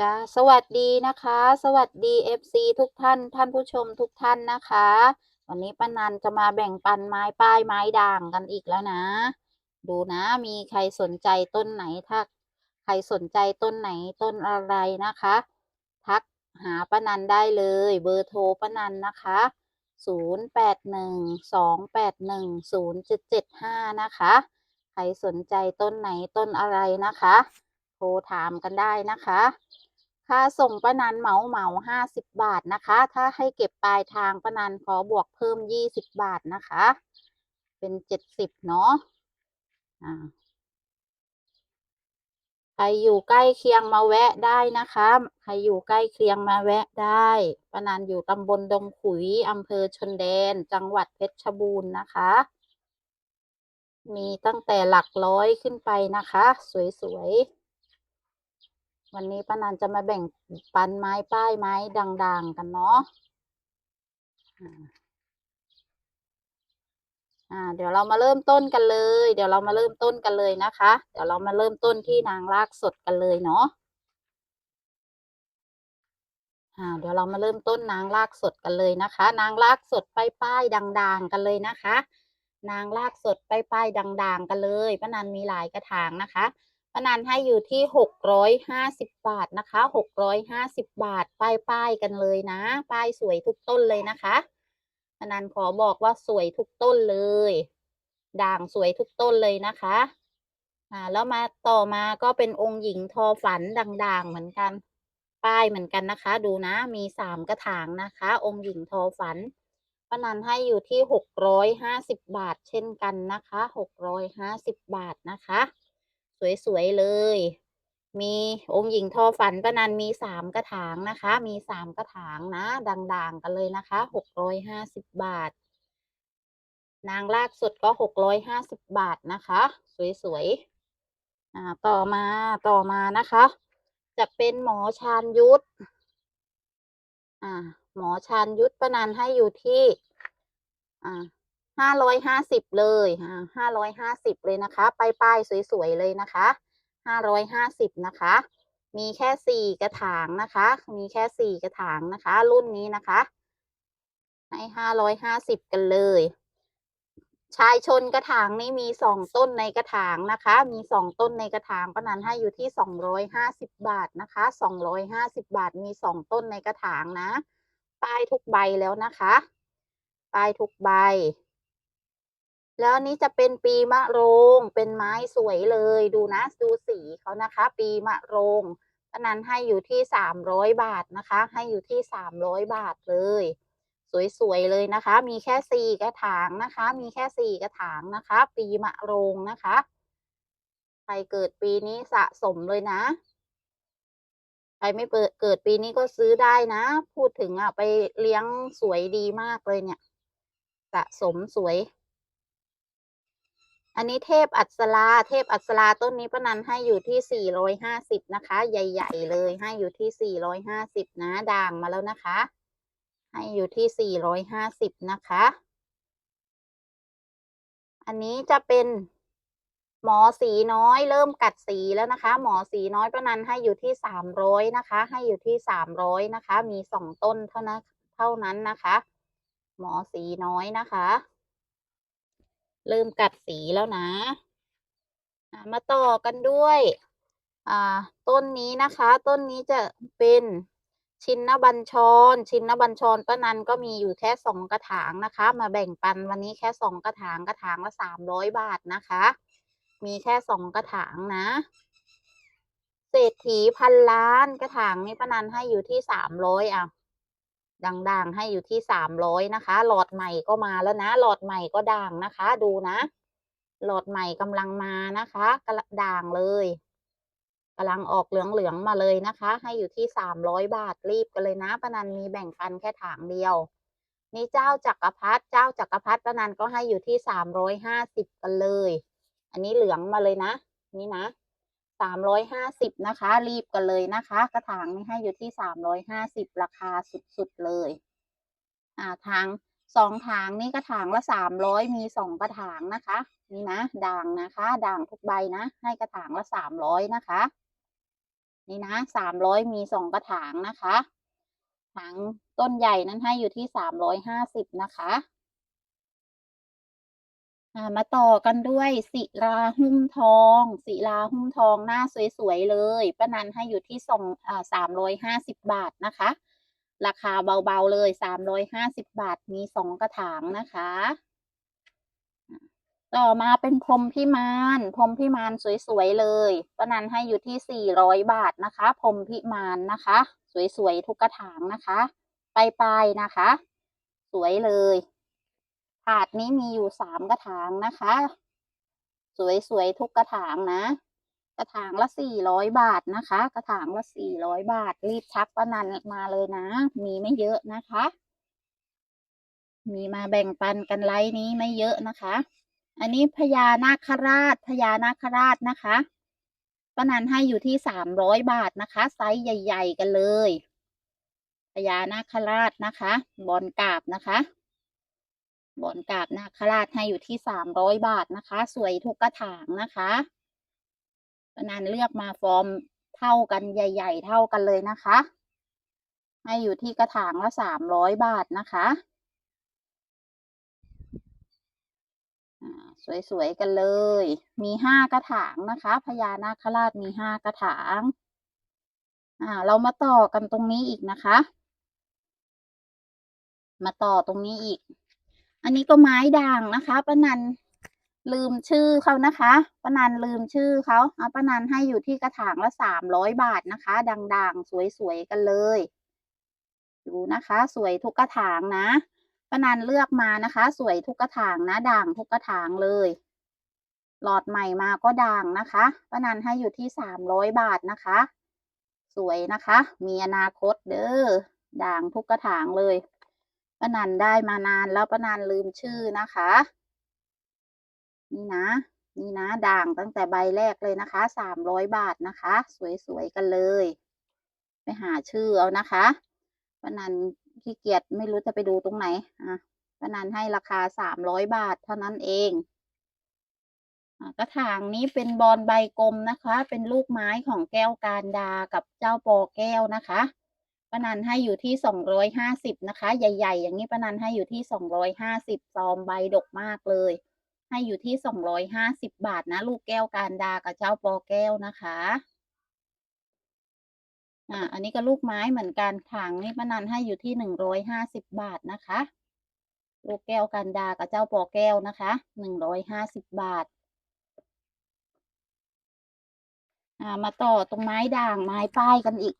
จ้าสวัสดีนะคะ สวัสดี FC ทุกท่าน ท่านผู้ชมทุกท่านนะคะ วันนี้ป้านันจะมาแบ่งปันไม้ป้ายไม้ด่างกันอีกแล้วนะ ดูนะมีใครสนใจต้นไหนถ้าใครสนใจต้นไหนต้นอะไรนะคะ ทักหาป้านันได้เลย เบอร์โทรป้านันนะคะ 0812810775 นะคะ ใครสนใจต้นไหนต้นอะไรนะคะ โทรถามกันได้นะคะ ค่าส่งป้านันเหมาเหมาห้าสิบบาทนะคะ ถ้าให้เก็บปลายทางป้านันขอบวกเพิ่มยี่สิบบาทนะคะ เป็นเจ็ดสิบเนาะอ่าใครอยู่ใกล้เคียงมาแวะได้นะคะ ใครอยู่ใกล้เคียงมาแวะได้ป้านันอยู่ตำบลดงขุยอำเภอชนแดน จังหวัดเพชรบูรณ์นะคะ มีตั้งแต่หลักร้อยขึ้นไปนะคะ สวยๆ วันนี้ป้านันจะมาแบ่งปันไม้ป้ายไม้ด่างๆ กันเนาะอ่า เดี๋ยวเรามาเริ่มต้นกันเลย เดี๋ยวเรามาเริ่มต้นกันเลยนะคะ เดี๋ยวเรามาเริ่มต้นที่นางรากสดกันเลยเนาะอ่าเดี๋ยวเรามาเริ่มต้นนางรากสดกันเลยนะคะ นางรากสดป้ายป้ายด่างๆ กันเลยนะคะ นางรากสดป้ายป้ายด่างๆ กันเลยป้านันมีหลายกระถางนะคะ ป้านันให้อยู่ที่หกร้อยห้าสิบบาทนะคะหกร้อยห้าสิบบาท ป้ายป้ายกันเลยนะ ป้ายสวยทุกต้นเลยนะคะป้านันขอบอกว่าสวยทุกต้นเลย ด่างสวยทุกต้นเลยนะคะ อ่า แล้วมาต่อมาก็เป็นองค์หญิงทอฝันด่างๆเหมือนกัน ป้ายเหมือนกันนะคะ ดูนะ มีสามกระถางนะคะ องค์หญิงทอฝันป้านันให้อยู่ที่หกร้อยห้าสิบบาทเช่นกันนะคะหกร้อยห้าสิบบาทนะคะ สวยๆเลย มีองค์หญิงทอฝันป้านันมีสามกระถางนะคะ มีสามกระถางนะด่างๆกันเลยนะคะหกร้อยห้าสิบบาท นางรากสุดก็หกร้อยห้าสิบบาทนะคะ สวยๆอ่าต่อมาต่อมานะคะ จะเป็นหมอชาญยุทธอ่าหมอชาญยุทธประนันให้อยู่ที่อ่า ห้าร้อยห้าสิบเลยห้าร้อยห้าสิบเลยนะคะป้ายป้ายสวยๆเลยนะคะห้าร้อยห้าสิบนะคะ มีแค่สี่กระถางนะคะ มีแค่สี่กระถางนะคะ รุ่นนี้นะคะ ให้ห้าร้อยห้าสิบกันเลย ชายชนกระถางนี้มีสองต้นในกระถางนะคะ มีสองต้นในกระถางป้านันให้อยู่ที่สองร้อยห้าสิบบาทนะคะสองร้อยห้าสิบบาทมีสองต้นในกระถางนะ ป้ายทุกใบแล้วนะคะ ป้ายทุกใบ แล้วอันนี้จะเป็นปีมะโรง เป็นไม้สวยเลยดูนะดูสีเขานะคะ ปีมะโรงป้านันให้อยู่ที่สามร้อยบาทนะคะ ให้อยู่ที่สามร้อยบาทเลย สวยๆเลยนะคะ มีแค่สี่กระถางนะคะ มีแค่สี่กระถางนะคะ ปีมะโรงนะคะ ใครเกิดปีนี้สะสมเลยนะใครไม่เปิดเกิดปีนี้ก็ซื้อได้นะ พูดถึงอะไปเลี้ยงสวยดีมากเลยเนี่ย สะสมสวย อันนี้เทพอัศราเทพอัศราต้นนี้ป้านันให้อยู่ที่สี่ร้อยห้าสิบนะคะ ใหญ่ ๆ เลยให้อยู่ที่สี่ร้อยห้าสิบนะ ด่างมาแล้วนะคะ ให้อยู่ที่สี่ร้อยห้าสิบนะคะ อันนี้จะเป็นหมอสีน้อยเริ่มกัดสีแล้วนะคะ หมอสีน้อยป้านันให้อยู่ที่สามร้อยนะคะ ให้อยู่ที่สามร้อยนะคะ มีสองต้นเท่านั้นเท่านั้นนะคะ หมอสีน้อยนะคะ เริ่มกัดสีแล้วนะมาต่อกันด้วยต้นนี้นะคะ ต้นนี้จะเป็นชินนบัญชร ชินนบัญชรป้านันก็มีอยู่แค่สองกระถางนะคะ มาแบ่งปันวันนี้แค่สองกระถางกระถางละสามร้อยบาทนะคะ มีแค่สองกระถางนะเศรษฐีพันล้านกระถางนี้ป้านันให้อยู่ที่สามร้อยอะ ดังๆ ให้อยู่ที่สามร้อยนะคะ หลอดใหม่ก็มาแล้วนะ หลอดใหม่ก็ด่างนะคะ ดูนะ หลอดใหม่กำลังมานะคะกระด่างเลยกำลังออกเหลืองๆมาเลยนะคะ ให้อยู่ที่สามร้อยบาทรีบกันเลยนะป้านันมีแบ่งปันแค่ถางเดียวนี่เจ้าจักรพรรดิเจ้าจักรพรรดิป้านันก็ให้อยู่ที่สามร้อยห้าสิบกันเลย อันนี้เหลืองมาเลยนะ นี่นะ สามร้อยห้าสิบนะคะ รีบกันเลยนะคะ กระถางนี้ให้อยู่ที่สามร้อยห้าสิบราคาสุดๆเลย อ่าทางสองถางนี่กระถางละสามร้อยมีสองกระถางนะคะ นี่นะด่างนะคะด่างทุกใบนะ ให้กระถางละสามร้อยนะคะ นี่นะสามร้อยมีสองกระถางนะคะถางต้นใหญ่นั้นให้อยู่ที่สามร้อยห้าสิบนะคะ มาต่อกันด้วยศิลาหุ้มทองศิลาหุ้มทองหน้าสวยๆเลยป้านันให้อยู่ที่สองสามร้อยห้าสิบบาทนะคะ ราคาเบาๆเลยสามร้อยห้าสิบบาทมีสองกระถางนะคะ ต่อมาเป็นพรมพิมานพรมพิมานสวยๆเลยป้านันให้อยู่ที่สี่ร้อยบาทนะคะ พรมพิมานนะคะ สวยๆทุกกระถางนะคะปลายๆนะคะ สวยเลย ถาดนี้มีอยู่สามกระถางนะคะ สวยๆทุกกระถางนะ กระถางละสี่ร้อยบาทนะคะ กระถางละสี่ร้อยบาท รีบทักป้านันมาเลยนะ มีไม่เยอะนะคะ มีมาแบ่งปันกันไลฟ์นี้ไม่เยอะนะคะ อันนี้พญานาคราชพญานาคราชนะคะป้านันให้อยู่ที่สามร้อยบาทนะคะ ไซส์ใหญ่ ๆ กันเลยพญานาคราชนะคะ บอลกาบนะคะ บอนกาบนาคราชให้อยู่ที่สามร้อยบาทนะคะ สวยทุกกระถางนะคะปนันเลือกมาฟอร์มเท่ากันใหญ่ ๆ เท่ากันเลยนะคะ ให้อยู่ที่กระถางละสามร้อยบาทนะคะสวยๆกันเลย มีห้ากระถางนะคะ พญานาคราชมีห้ากระถาง อ่า เรามาต่อกันตรงนี้อีกนะคะ มาต่อตรงนี้อีก อันนี้ก็ไม้ด่างนะคะป้านันลืมชื่อเขานะคะป้านันลืมชื่อเขาเอาป้านันให้อยู่ที่กระถางละสามร้อยบาทนะคะ ด่างๆ สวยๆ กันเลยดูนะคะ สวยทุกกระถางนะป้านันเลือกมานะคะ สวยทุกกระถางนะ ด่างทุกกระถางเลย หลอดใหม่มาก็ด่างนะคะป้านันให้อยู่ที่สามร้อยบาทนะคะ สวยนะคะ มีอนาคตเด้อด่างทุกกระถางเลย ป้านันได้มานานแล้วป้านันลืมชื่อนะคะ นี่นะ นี่นะ ด่างตั้งแต่ใบแรกเลยนะคะสามร้อยบาทนะคะ สวยๆกันเลย ไปหาชื่อเอานะคะป้านันขี้เกียจไม่รู้จะไปดูตรงไหนอะป้านันให้ราคาสามร้อยบาทเท่านั้นเองกระถางนี้เป็นบอลใบกลมนะคะ เป็นลูกไม้ของแก้วการดากับเจ้าปอแก้วนะคะ ป้านันให้อยู่ที่สองร้อยห้าสิบนะคะ ใหญ่ ๆ อย่างนี้ป้านันให้อยู่ที่สองร้อยห้าสิบซอมใบดกมากเลย ให้อยู่ที่สองร้อยห้าสิบบาทนะ ลูกแก้วการดากับเจ้าปอแก้วนะคะอ่าอันนี้ก็ลูกไม้เหมือนกันถางนี่ป้านันให้อยู่ที่หนึ่งร้อยห้าสิบบาทนะคะ ลูกแก้วกันดากับเจ้าปอแก้วนะคะหนึ่งร้อยห้าสิบบาทอ่ามาต่อตรงไม้ด่างไม้ป้ายกันอีก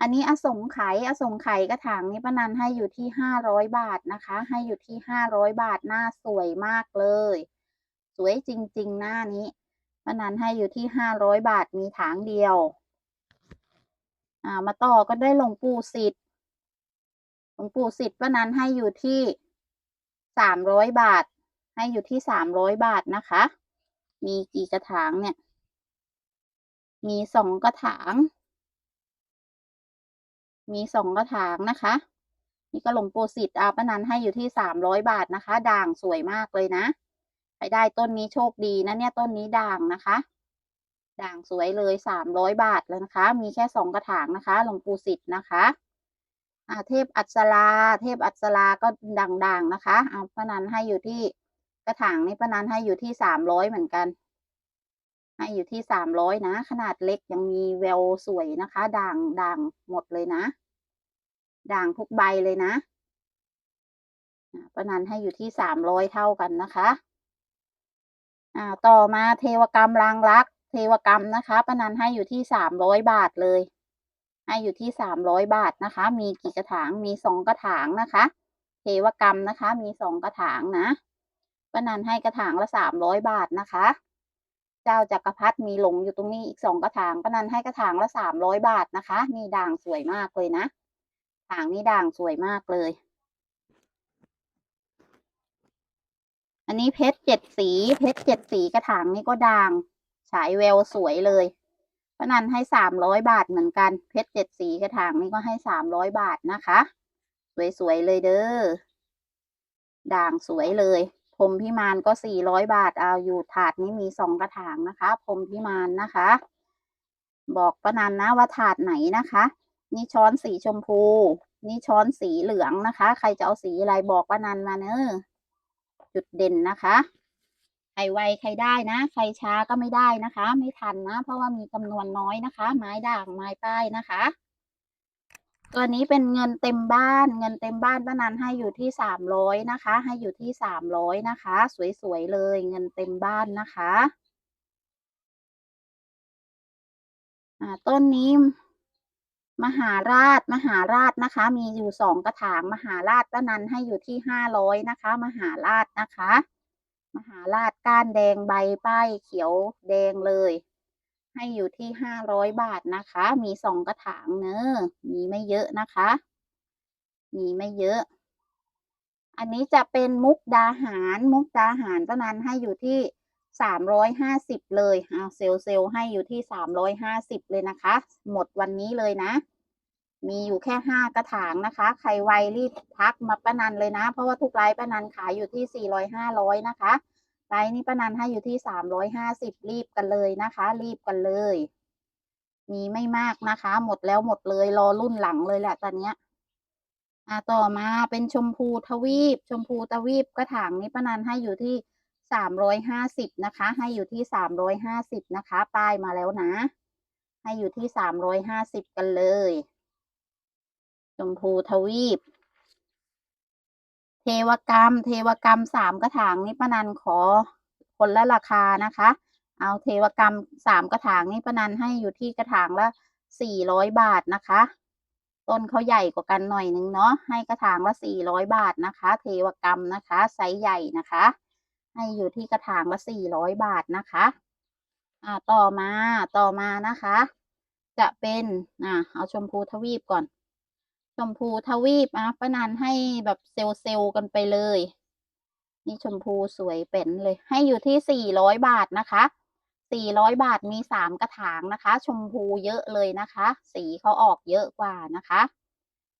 อันนี้อสงไขยอสงไขยกระถางนี้ป้านันให้อยู่ที่ห้าร้อยบาทนะคะ ให้อยู่ที่ห้าร้อยบาทหน้าสวยมากเลย สวยจริง ๆ หน้านี้ป้านันให้อยู่ที่ห้าร้อยบาทมีถางเดียว อ่ามาต่อก็ได้หลวงปู่สิทธิ์หลวงปู่สิทธิ์ป้านันให้อยู่ที่สามร้อยบาท ให้อยู่ที่สามร้อยบาทนะคะ มีกี่กระถางเนี่ย มีสองกระถาง มีสองกระถางนะคะ นี่ก็หลงปูสิทธิ์อาปนันให้อยู่ที่สามร้อยบาทนะคะ ด่างสวยมากเลยนะใครได้ต้นนี้โชคดีนะเนี่ยต้นนี้ด่างนะคะ ด่างสวยเลยสามร้อยบาทเลยนะคะ มีแค่สองกระถางนะคะหลงปูสิทธิ์นะคะอ่าเทพอัศราเทพอัศราก็ด่างๆนะคะเอาปนันให้อยู่ที่กระถางนี้ปนันให้อยู่ที่สามร้อยเหมือนกัน ให้อยู่ที่สามร้อยนะ ขนาดเล็กยังมีแววสวยนะคะ ด่างด่างหมดเลยนะ ด่างทุกใบเลยนะป้านันให้อยู่ที่สามร้อยเท่ากันนะคะอ่าต่อมาเทวกรรมรางรัก เทวกรรมนะคะป้านันให้อยู่ที่สามร้อยบาทเลย ให้อยู่ที่สามร้อยบาทนะคะ มีกี่กระถางมีสองกระถางนะคะ เทวกรรมนะคะ มีสองกระถางนะป้านันให้กระถางละสามร้อยบาทนะคะ เจ้าจักรพรรดิมีหลงอยู่ตรงนี้อีกสองกระถางป้านันให้กระถางละสามร้อยบาทนะคะ นี่ด่างสวยมากเลยนะถางนี่ด่างสวยมากเลย อันนี้เพชรเจ็ดสี เพชรเจ็ดสีกระถางนี่ก็ด่าง ฉายแววสวยเลยป้านันให้สามร้อยบาทเหมือนกัน เพชรเจ็ดสีกระถางนี่ก็ให้สามร้อยบาทนะคะ สวยๆเลยเด้อด่างสวยเลย พรมพิมานก็สี่ร้อยบาทเอาอยู่ถาดนี้มีสองกระถางนะคะพรมพิมานนะคะ บอกป้านันนะว่าถาดไหนนะคะ นี่ช้อนสีชมพู นี่ช้อนสีเหลืองนะคะ ใครจะเอาสีอะไรบอกป้านันมาเนอะจุดเด่นนะคะใครไวใครได้นะ ใครช้าก็ไม่ได้นะคะ ไม่ทันนะ เพราะว่ามีจำนวนน้อยนะคะ ไม้ด่างไม้ป้ายนะคะ ตัวนี้เป็นเงินเต็มบ้าน เงินเต็มบ้านป้านันให้อยู่ที่สามร้อยนะคะ ให้อยู่ที่สามร้อยนะคะ สวยๆเลยเงินเต็มบ้านนะคะอ่าต้นนี้มหาราชมหาราชนะคะ มีอยู่สองกระถางมหาราชป้านันให้อยู่ที่ห้าร้อยนะคะ มหาราชนะคะ มหาราชก้านแดงใบป้ายเขียวแดงเลย ให้อยู่ที่ห้าร้อยบาทนะคะ มีสองกระถางเนอะมีไม่เยอะนะคะ มีไม่เยอะ อันนี้จะเป็นมุกดาหาร มุกดาหารป้านันให้อยู่ที่สามร้อยห้าสิบเลยเอาเซลเซลให้อยู่ที่สามร้อยห้าสิบเลยนะคะ หมดวันนี้เลยนะ มีอยู่แค่ห้ากระถางนะคะ ใครไวรีบทักมาป้านันเลยนะ เพราะว่าทุกไลฟ์ป้านันขายอยู่ที่สี่ร้อยห้าร้อยนะคะ ไลฟ์นี้ป้านันให้อยู่ที่สามร้อยห้าสิบรีบกันเลยนะคะ รีบกันเลย มีไม่มากนะคะ หมดแล้วหมดเลยรอรุ่นหลังเลยแหละตอนเนี้ยอ่าต่อมาเป็นชมพูทวีป ชมพูทวีปกระถางนี้ป้านันให้อยู่ที่สามร้อยห้าสิบนะคะ ให้อยู่ที่สามร้อยห้าสิบนะคะ ป้ายมาแล้วนะ ให้อยู่ที่สามร้อยห้าสิบกันเลย ชมพูทวีป เทวกรรม เทวกรรมสามกระถางนี้ป้านันขอคนละราคานะคะ เอาเทวกรรมสามกระถางนี้ป้านันให้อยู่ที่กระถางละสี่ร้อยบาทนะคะ ต้นเขาใหญ่กว่ากันหน่อยนึงเนาะให้กระถางละสี่ร้อยบาทนะคะ เทวกรรมนะคะไซส์ใหญ่นะคะ ให้อยู่ที่กระถางละสี่ร้อยบาทนะคะอ่าต่อมาต่อมานะคะ จะเป็นอ่าเอาชมพูทวีปก่อน ชมพูทวีปอะป้านันให้แบบเซลล์เซลล์กันไปเลย นี่ชมพูสวยเป็นเลย ให้อยู่ที่สี่ร้อยบาทนะคะสี่ร้อยบาทมีสามกระถางนะคะ ชมพูเยอะเลยนะคะ สีเขาออกเยอะกว่านะคะ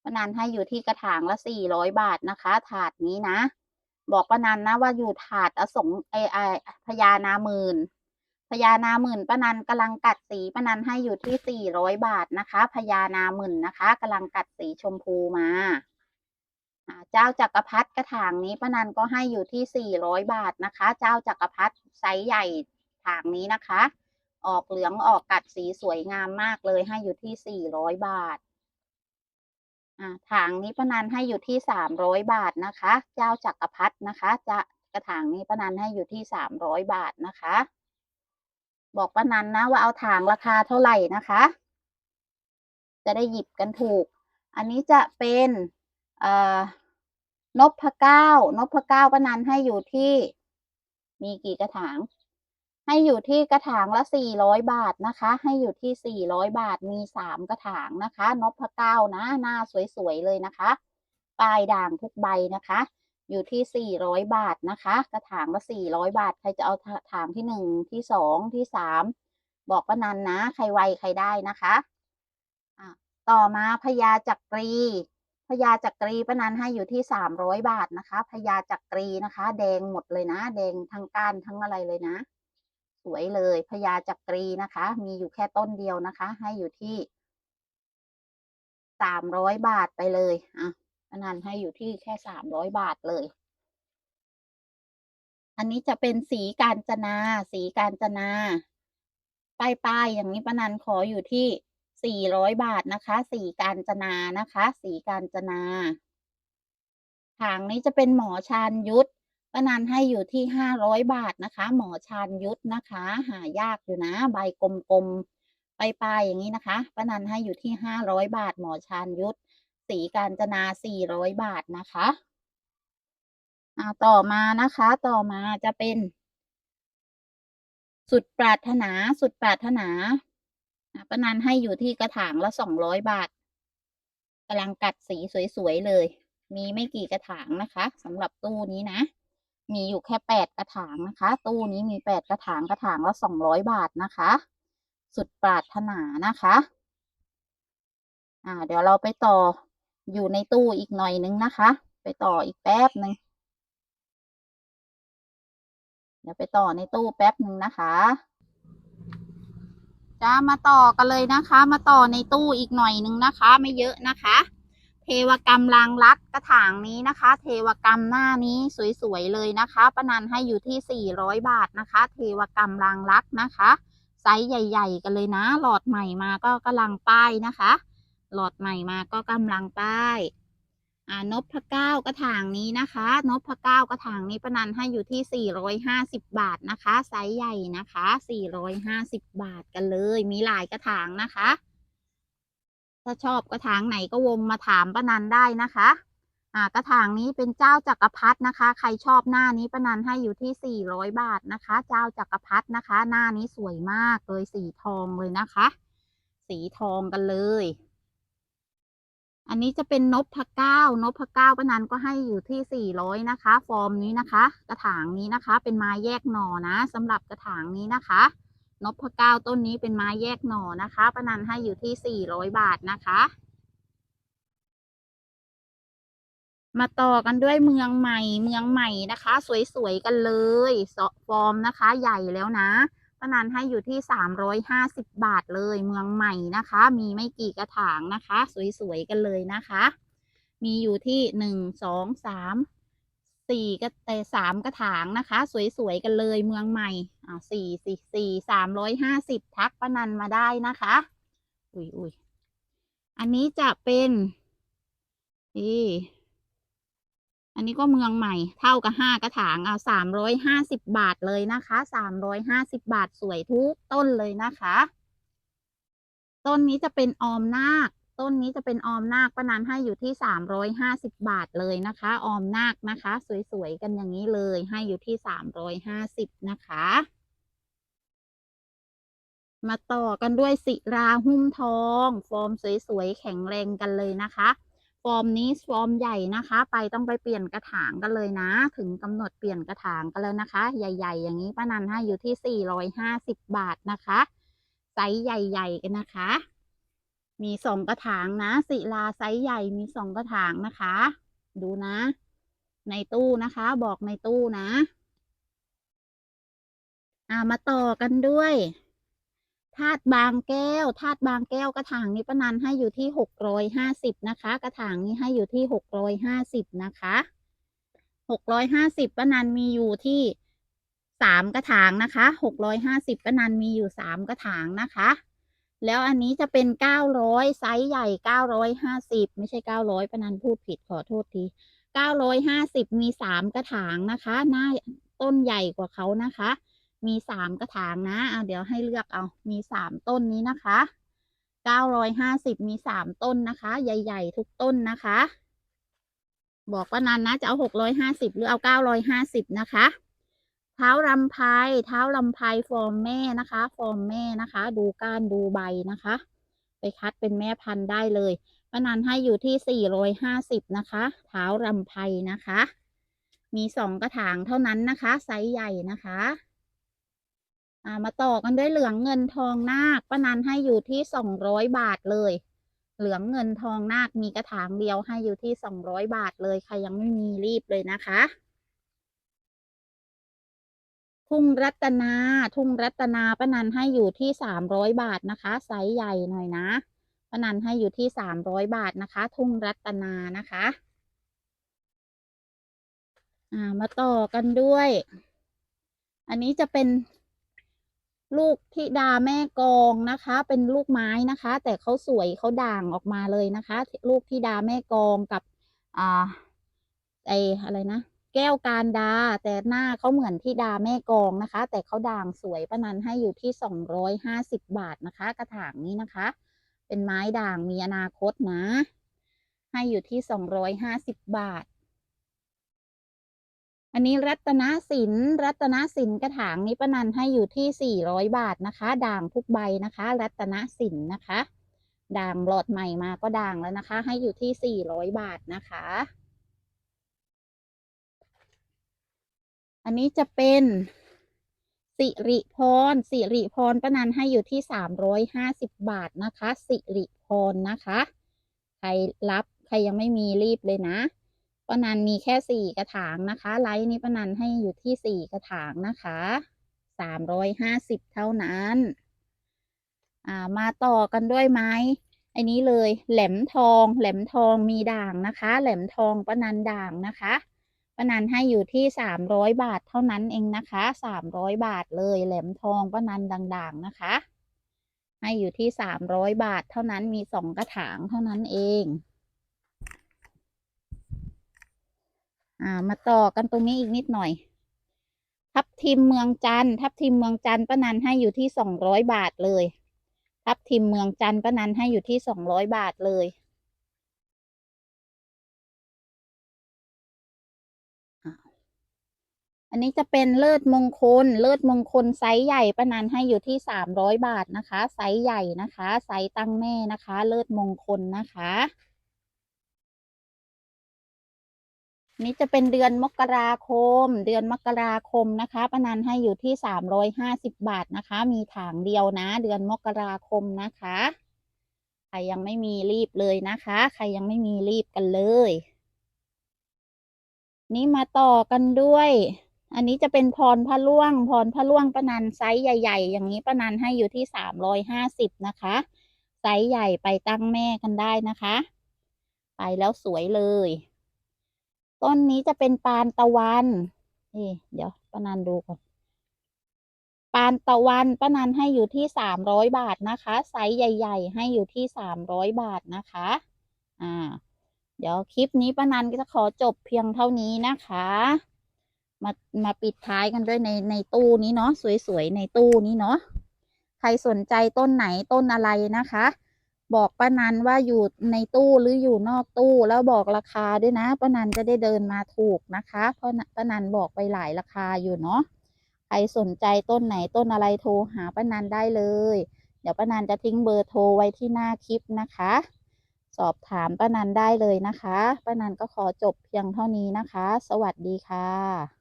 ป้านันให้อยู่ที่กระถางละสี่ร้อยบาทนะคะ ถาดนี้นะ บอกป้านันนะว่าอยู่ถาดอสงไอไอพญานาหมื่น พญานาหมื่นป้านันกำลังกัดสีป้านันให้อยู่ที่สี่ร้อยบาทนะคะพญานาหมื่นนะคะกำลังกัดสีชมพูมาเจ้าจักรพรรดิกระถางนี้ป้านันก็ให้อยู่ที่สี่ร้อยบาทนะคะ เจ้าจักรพรรดิไซส์ใหญ่ถางนี้นะคะ ออกเหลืองออกกัดสีสวยงามมากเลยให้อยู่ที่สี่ร้อยบาทถางนี้ป้านันให้อยู่ที่สามร้อยบาทนะคะ เจ้าจักรพรรดินะคะ จะกระถางนี้ป้านันให้อยู่ที่สามร้อยบาทนะคะ บอกป้านันนะว่าเอาถางราคาเท่าไหร่นะคะ จะได้หยิบกันถูก อันนี้จะเป็นเอ่อนพเก้านบพะเก้าป้านันให้อยู่ที่ มีกี่กระถาง ให้อยู่ที่กระถางละสี่ร้อยบาทนะคะ ให้อยู่ที่สี่ร้อยบาทมีสามกระถางนะคะ นบพะเก้านะ หน้าสวยๆเลยนะคะปลายด่างทุกใบนะคะ อยู่ที่สี่ร้อยบาทนะคะ กระถางละสี่ร้อยบาท ใครจะเอาถางที่หนึ่งที่สองที่สามบอกป้านันนะ ใครไวใครได้นะคะอะต่อมาพญาจักรีพญาจักรีป้านันให้อยู่ที่สามร้อยบาทนะคะพญาจักรีนะคะ แดงหมดเลยนะ แดงทั้งก้านทั้งอะไรเลยนะ สวยเลยพญาจักรีนะคะ มีอยู่แค่ต้นเดียวนะคะ ให้อยู่ที่สามร้อยบาทไปเลยอะ นันให้อยู่ที่แค่สามร้อยบาทเลย อันนี้จะเป็นสีกาญจนา สีกาญจนา ป้ายป้ายอย่างนี้ปนันขออยู่ที่สี่ร้อยบาทนะคะ สีกาญจนานะคะ สีกาญจนาถางนี้จะเป็นหมอชาญยุทธปนันให้อยู่ที่ห้าร้อยบาทนะคะ หมอชาญยุทธนะคะ หายากอยู่นะ ใบกลมๆปลายๆอย่างนี้นะคะปนันให้อยู่ที่ห้าร้อยบาท หมอชาญยุทธ สีกาญจนาสี่ร้อยบาทนะคะอ่าต่อมานะคะ ต่อมาจะเป็น สุดปรารถนา สุดปรารถนาอ่าป้านันให้อยู่ที่กระถางละสองร้อยบาทกำลังกัดสีสวยๆเลย มีไม่กี่กระถางนะคะสำหรับตู้นี้นะ มีอยู่แค่แปดกระถางนะคะ ตู้นี้มีแปดกระถาง กระถางละสองร้อยบาทนะคะ สุดปรารถนานะคะ อ่า เดี๋ยวเราไปต่อ อยู่ในตู้อีกหน่อยนึงนะคะ ไปต่ออีกแป๊บหนึ่งเดี๋ยวไปต่อในตู้แป๊บหนึ่งนะคะจจ้ามาต่อกันเลยนะคะ มาต่อในตู้อีกหน่อยนึงนะคะ ไม่เยอะนะคะ เทวกรรมลางรักกระถางนี้นะคะ เทวกรรมหน้านี้สวยๆเลยนะคะป้านันให้อยู่ที่ 400 บาทนะคะ เทวกรรมลางรักนะคะไซส์ใหญ่ ๆ กันเลยนะ หลอดใหม่มาก็กำลังป้ายนะคะ หลอดใหม่มาก็กำลังป้ายอ่านพเก้ากระถางนี้นะคะ นบพะเก้ากระถางนี้ประนันให้อยู่ที่ 450 บาทนะคะไซส์ใหญ่นะคะ 450 บาทกันเลย มีหลายกระถางนะคะ ถ้าชอบกระถางไหนก็วงมาถามป้านันได้นะคะอ่ากระถางนี้เป็นเจ้าจักรพรรดินะคะ ใครชอบหน้านี้ป้านันให้อยู่ที่ 400 บาทนะคะ เจ้าจักรพรรดินะคะ หน้านี้สวยมากเลยสีทองเลยนะคะ สีทองกันเลย อันนี้จะเป็นนพพเก้านพพเก้าป้านันก็ให้อยู่ที่สี่ร้อยนะคะ ฟอร์มนี้นะคะ กระถางนี้นะคะ เป็นไม้แยกหน่อนะสำหรับกระถางนี้นะคะนพพเก้าต้นนี้เป็นไม้แยกหน่อนะคะป้านันให้อยู่ที่สี่ร้อยบาทนะคะ มาต่อกันด้วยเมืองใหม่เมืองใหม่นะคะ สวยๆกันเลยฟอร์มนะคะ ใหญ่แล้วนะ ป้านันให้อยู่ที่สามร้อยห้าสิบบาทเลยเมืองใหม่นะคะ มีไม่กี่กระถางนะคะ สวยๆกันเลยนะคะ มีอยู่ที่หนึ่งสองสามสี่ก็แต่สามกระถางนะคะ สวยๆกันเลยเมืองใหม่อ่าสี่สี่สี่สามร้อยห้าสิบทักป้านันมาได้นะคะ อุ้ยอุ้ยอันนี้จะเป็นนี่ อันนี้ก็เมืองใหม่เท่ากับห้ากระถางเอาสามร้อยห้าสิบบาทเลยนะคะสามร้อยห้าสิบบาทสวยทุกต้นเลยนะคะ ต้นนี้จะเป็นออมนาค ต้นนี้จะเป็นออมนาคป้านันให้อยู่ที่สามร้อยห้าสิบบาทเลยนะคะ ออมนาคนะคะ สวยๆกันอย่างนี้เลยให้อยู่ที่สามร้อยห้าสิบนะคะมาต่อกันด้วยศิราหุ้มทอง ฟอร์มสวยๆ แข็งแรงกันเลยนะคะ ฟอร์มนี้ฟอร์มใหญ่นะคะ ไปต้องไปเปลี่ยนกระถางกันเลยนะ ถึงกำหนดเปลี่ยนกระถางกันแล้วนะคะ ใหญ่ ๆ อย่างนี้ป้านันให้อยู่ที่ 450 บาทนะคะไซส์ใหญ่ ๆ กันนะคะ มีสองกระถางนะศิลาไซส์ใหญ่มีสองกระถางนะคะ ดูนะ ในตู้นะคะ บอกในตู้นะ อ่ามาต่อกันด้วย ธาตุบางแก้วธาตุบางแก้วกระถางนี้ป้านันให้อยู่ที่หกร้อยห้าสิบนะคะ กระถางนี้ให้อยู่ที่หกร้อยห้าสิบนะคะหกร้อยห้าสิบป้านันมีอยู่ที่สามกระถางนะคะหกร้อยห้าสิบป้านันมีอยู่สามกระถางนะคะ แล้วอันนี้จะเป็นเก้าร้อยไซส์ใหญ่เก้าร้อยห้าสิบไม่ใช่เก้าร้อยป้านันพูดผิดขอโทษทีเก้าร้อยห้าสิบมีสามกระถางนะคะ หน้าต้นใหญ่กว่าเขานะคะ มีสามกระถางนะเอาเดี๋ยวให้เลือกเอา มีสามต้นนี้นะคะเก้าร้อยห้าสิบมีสามต้นนะคะ ใหญ่ ๆ ทุกต้นนะคะ บอกว่านันนะ จะเอาหกร้อยห้าสิบหรือเอาเก้าร้อยห้าสิบนะคะ เท้าลำไพเท้าลำไพฟอร์มแม่นะคะ ฟอร์มแม่นะคะ ดูก้านดูใบนะคะ ไปคัดเป็นแม่พันธุ์ได้เลยป้านันให้อยู่ที่สี่ร้อยห้าสิบนะคะ เท้าลำไพนะคะมีสองกระถางเท่านั้นนะคะ ไซส์ใหญ่นะคะ อ่ามาต่อกันด้วยเหลืองเงินทองนาคป้านันให้อยู่ที่สองร้อยบาทเลย เหลืองเงินทองนาคมีกระถางเดียวให้อยู่ที่สองร้อยบาทเลยใครยังไม่มีรีบเลยนะคะทุ่งรัตนา ทุ่งรัตนาป้านันให้อยู่ที่สามร้อยบาทนะคะไซส์ใหญ่หน่อยนะป้านันให้อยู่ที่สามร้อยบาทนะคะ ทุ่งรัตนานะคะอ่ามาต่อกันด้วย อันนี้จะเป็น ลูกธิดาแม่กองนะคะ เป็นลูกไม้นะคะ แต่เขาสวยเขาด่างออกมาเลยนะคะ ลูกธิดาแม่กองกับอ่าไออะไรนะแก้วการดา แต่หน้าเขาเหมือนธิดาแม่กองนะคะ แต่เขาด่างสวยประนันให้อยู่ที่สองร้อยห้าสิบบาทนะคะ กระถางนี้นะคะ เป็นไม้ด่างมีอนาคตนะ ให้อยู่ที่สองร้อยห้าสิบบาท อันนี้รัตนสินรัตนสินกระถางนี้ป้านันให้อยู่ที่สี่ร้อยบาทนะคะ ด่างทุกใบนะคะ รัตนสินนะคะ ด่างหลอดใหม่มาก็ด่างแล้วนะคะ ให้อยู่ที่สี่ร้อยบาทนะคะ อันนี้จะเป็นสิริพรสิริพรป้านันให้อยู่ที่สามร้อยห้าสิบบาทนะคะ สิริพรนะคะ ใครรับใครยังไม่มีรีบเลยนะ ป้านันมีแค่สี่กระถางนะคะ ไลท์นี้ป้านันให้อยู่ที่สี่กระถางนะคะสามร้อยห้าสิบเท่านั้น อ่ามาต่อกันด้วยไม้ไอ้นี้เลยแหลมทอง แหลมทองมีด่างนะคะ แหลมทองป้านันด่างนะคะป้านันให้อยู่ที่สามร้อยบาทเท่านั้นเองนะคะสามร้อยบาทเลย แหลมทองป้านันด่างๆนะคะ ให้อยู่ที่สามร้อยบาทเท่านั้นมีสองกระถางเท่านั้นเอง อ่า มาต่อกันตรงนี้อีกนิดหน่อย ทับทิมเมืองจันทร์ทับทิมเมืองจันทร์ป้านันให้อยู่ที่สองร้อยบาทเลย ทับทิมเมืองจันทร์ป้านันให้อยู่ที่สองร้อยบาทเลยอันนี้จะเป็นเลิศมงคล เลิศมงคลไซส์ใหญ่ป้านันให้อยู่ที่สามร้อยบาทนะคะ ไซส์ใหญ่นะคะ ไซส์ตั้งแม่นะคะ เลิศมงคลนะคะ นี่จะเป็นเดือนมกราคม เดือนมกราคมนะคะป้านันให้อยู่ที่สามร้อยห้าสิบบาทนะคะ มีถางเดียวนะ เดือนมกราคมนะคะ ใครยังไม่มีรีบเลยนะคะ ใครยังไม่มีรีบกันเลย นี่มาต่อกันด้วย อันนี้จะเป็นพรพระล่วง พรพระล่วงป้านันไซส์ใหญ่ ๆ อย่างนี้ป้านันให้อยู่ที่สามร้อยห้าสิบนะคะ ไซส์ใหญ่ไปตั้งแม่กันได้นะคะ ไปแล้วสวยเลย ต้นนี้จะเป็นปานตะวันนี่เดี๋ยวป้านันดูก่อนปานตะวันป้านันให้อยู่ที่สามร้อยบาทนะคะ ไซส์ใหญ่ ๆ ให้อยู่ที่สามร้อยบาทนะคะ อ่า เดี๋ยวคลิปนี้ป้านันก็จะขอจบเพียงเท่านี้นะคะ มามาปิดท้ายกันด้วยในในตู้นี้เนาะสวยๆในตู้นี้เนาะใครสนใจต้นไหนต้นอะไรนะคะ บอกป้านันว่าอยู่ในตู้หรืออยู่นอกตู้แล้วบอกราคาด้วยนะป้านันจะได้เดินมาถูกนะคะเพราะป้านันบอกไปหลายราคาอยู่เนาะใครสนใจต้นไหนต้นอะไรโทรหาป้านันได้เลย เดี๋ยวป้านันจะทิ้งเบอร์โทรไว้ที่หน้าคลิปนะคะ สอบถามป้านันได้เลยนะคะป้านันก็ขอจบเพียงเท่านี้นะคะ สวัสดีค่ะ